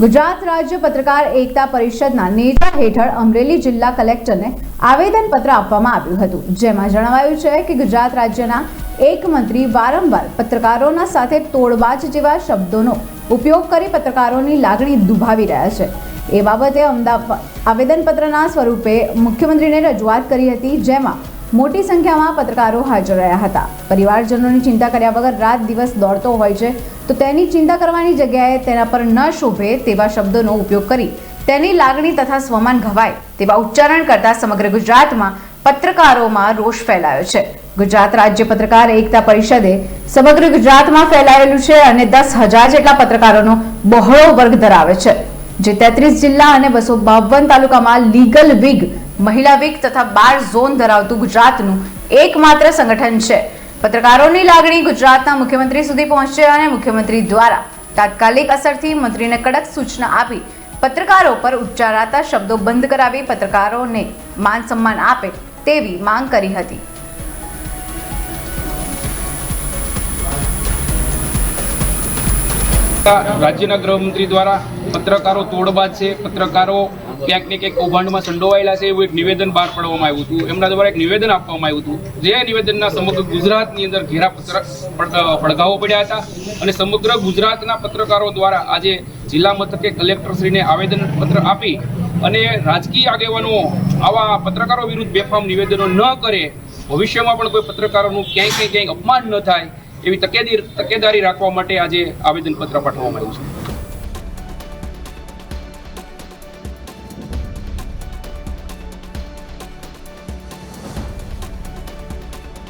ગુજરાત રાજ્ય પત્રકાર એકતા પરિષદના નેજા હેઠળ અમરેલી જિલ્લા કલેક્ટરને આવેદનપત્ર આપવામાં આવ્યું હતું. જેમાં જણાવાયું છે કે ગુજરાત રાજ્યના એક મંત્રી વારંવાર પત્રકારોના સાથે તોડબાજ જેવા શબ્દોનો ઉપયોગ કરી પત્રકારોની લાગણી દુભાવી રહ્યા છે. એ બાબતે અમદાવાદ આવેદનપત્રના સ્વરૂપે મુખ્યમંત્રીને રજૂઆત કરી હતી, જેમાં મોટી સંખ્યામાં પત્રકારો હાજર રહ્યા હતા. પરિવારજનોની ચિંતા કર્યા વગર રાત દિવસ દોડતો હોય છે, તો તેની ચિંતા કરવાની જગ્યાએ તેના પર ન શોભે તેવા શબ્દોનો ઉપયોગ કરી તેની લાગણી તથા સ્વમાન ઘવાય તેવા ઉચ્ચારણ કરતા સમગ્ર ગુજરાતમાં પત્રકારોમાં રોષ ફેલાયો છે. ગુજરાત રાજ્ય પત્રકાર એકતા પરિષદે સમગ્ર ગુજરાતમાં ફેલાયેલું છે અને દસ હજાર જેટલા પત્રકારોનો બહોળો વર્ગ ધરાવે છે. જે તેત્રીસ જિલ્લા અને બસો બાવન તાલુકામાં લીગલ વિગ મહિલા વીક તથા બાર ઝોન ધરાવતું ગુજરાતનું એકમાત્ર સંગઠન છે. પત્રકારોની લાગણી ગુજરાતના મુખ્યમંત્રી સુધી પહોંચશે અને મુખ્યમંત્રી દ્વારા તાત્કાલિક અસરથી મંત્રીને કડક સૂચના આપી પત્રકારો પર ઉચ્ચારાતા શબ્દો બંધ કરાવી પત્રકારોને માન સન્માન આપે તેવી માંગ કરી હતી. રાજ્યના ગૃહમંત્રી દ્વારા પત્રકારો તોડબા છે. પત્રકારો ક્યાંક ને ક્યાંક કૌભાંડમાં સંડોવાયેલા છે એવું એક નિવેદન બહાર પાડવામાં આવ્યું હતું. એમના દ્વારા એક નિવેદન આપવામાં આવ્યું હતું. જે નિવેદનના સમગ્ર ગુજરાતની અંદર ઘેરા પડઘાઓ પડ્યા હતા અને સમગ્ર ગુજરાતના પત્રકારો દ્વારા આજે જિલ્લા મથકે કલેક્ટરશ્રીને આવેદન પત્ર આપી અને રાજકીય આગેવાનો આવા પત્રકારો વિરુદ્ધ બેફામ નિવેદનો ન કરે, ભવિષ્યમાં પણ કોઈ પત્રકારોનું ક્યાંય ક્યાંય ક્યાંય અપમાન ન થાય એવી તકેદારી રાખવા માટે આજે આવેદનપત્ર પાઠવવામાં આવ્યું છે.